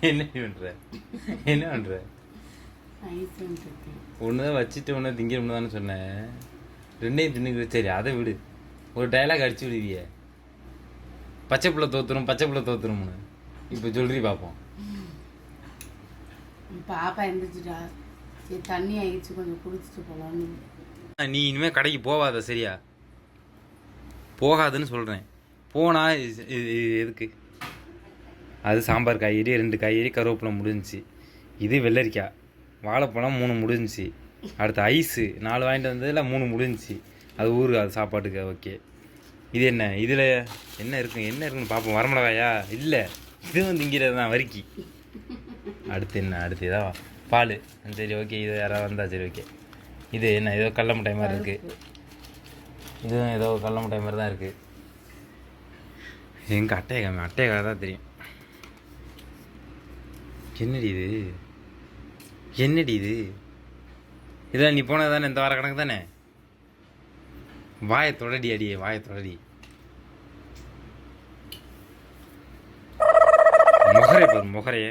என்ன பண்ற? என்ன பண்ற? ஐஸ் வந்துருக்கு ஒன்று தான் வச்சுட்டு ஒன்று திங்கிற தானே சொன்னேன். ரெண்டையும் தின்னுக்கிற சரி அதை விடு. ஒரு டயலாக் அடிச்சு விடுவிய. பச்சை புள்ள தோத்துரும் பச்சை புள்ள தோத்துரும்னு. இப்போ சொல்றி பார்ப்போம் பாப்பா எந்திரிச்சிட்டா. சரி தண்ணி ஆயிடுச்சு கொஞ்சம் குடிச்சிட்டு போலான்னு நீ இனிமேல் கடைக்கு போகாத சரியா? போகாதுன்னு சொல்கிறேன் போனா இது- இது எதுக்கு? அது சாம்பார் காய்கறி ரெண்டு காய்கறி கருவேப்பிலை முடிஞ்சிச்சு. இது வெள்ளரிக்காய் வாழைப்பழம் மூணு முடிஞ்சிச்சு. அடுத்து ஐஸு நாலு வாங்கிட்டு வந்ததில் மூணு முடிஞ்சிச்சு. அது ஊருக்கு அது சாப்பாட்டுக்கு ஓகே இது என்ன? இதில் என்ன இருக்கு? என்ன இருக்குன்னு பார்ப்போம். வரமிளகாயா? இல்லை. இதுவும் இங்கிறது தான் வரிக்கி அடுத்து என்ன? அடுத்து இதா பால். சரி ஓகே இது யாராவது வந்தால் சரி ஓகே இது என்ன? ஏதோ கடல மிட்டாய் மாதிரி இருக்குது இதுவும் ஏதோ கடல மிட்டாய் மாதிரி தான் இருக்குது எங்கள் அட்டையை காமி அட்டையை தான் தெரியும். என்னடி இது? என்னடி இது? இதான் நீ போனது தானே இந்த வார கணக்கு தானே? வாயை தொடடி அடியே வாயை தொடடி. முகரை பாரு முகரையே.